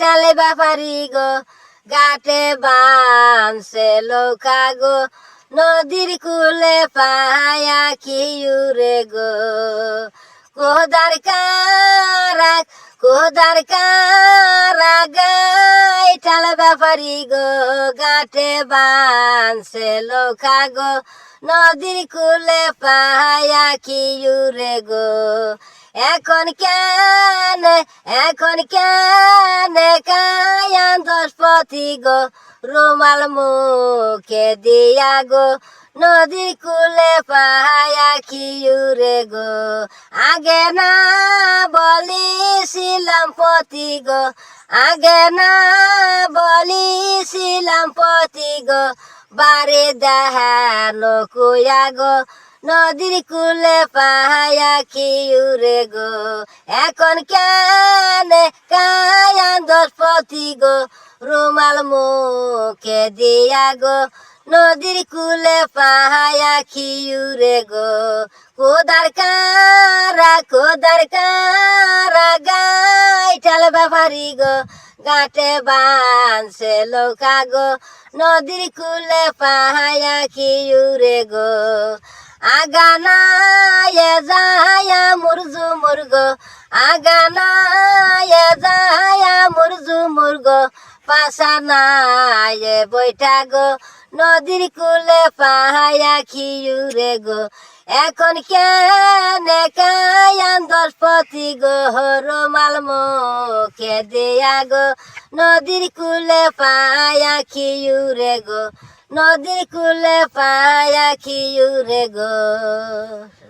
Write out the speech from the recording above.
ঠালে ব্যাপারি গো গাটে বানছে লৌকা গো, নদীর কুলে পায়া খিউরে গো। কোদার কারা কোদার কারা গাই ঠাল ব্যাপারি গো গাটে বানছে লৌকা গো, নদীর কুলে পায়া খিউরে গো। এখন কেন এখন কেন কায়ান দশপতি গো? রুমাল মুখে দিয়া গো, নদীর কুলে পাহায়া খিউরে গো। আগে না বলিছিলাম পতি গো, আগে না বলিছিলাম পতি গো। বারে দেহানো কুয়া গো, নদীর কুলে পাহায়া খিউরে গো। এখন কেন কায়ান দশপতি গো? রুমাল মুখে দিয়া গো। নদীর কুলে পাহায়া খিউরে গো। কোদার কারা কোদার কারা গাই ঠাল ব্যাপারি গো? গাটে বানছে লৌকা গো। নদীর কুলে পাহায়া খিউরে গো। আগানা এ যায়া মুরজু আগানা এ যায়া মুরজু মুরগ। পাশানা এ বৈঠা গো। নদীর কুলে পাহায়া খিউরে গো। এখন কেন দশপতি গো। রুমাল মুখে দেয়া গো। নদীর কুলে পায়া খিউরে গো। নদীর কুলে পায়া খিউরে গো।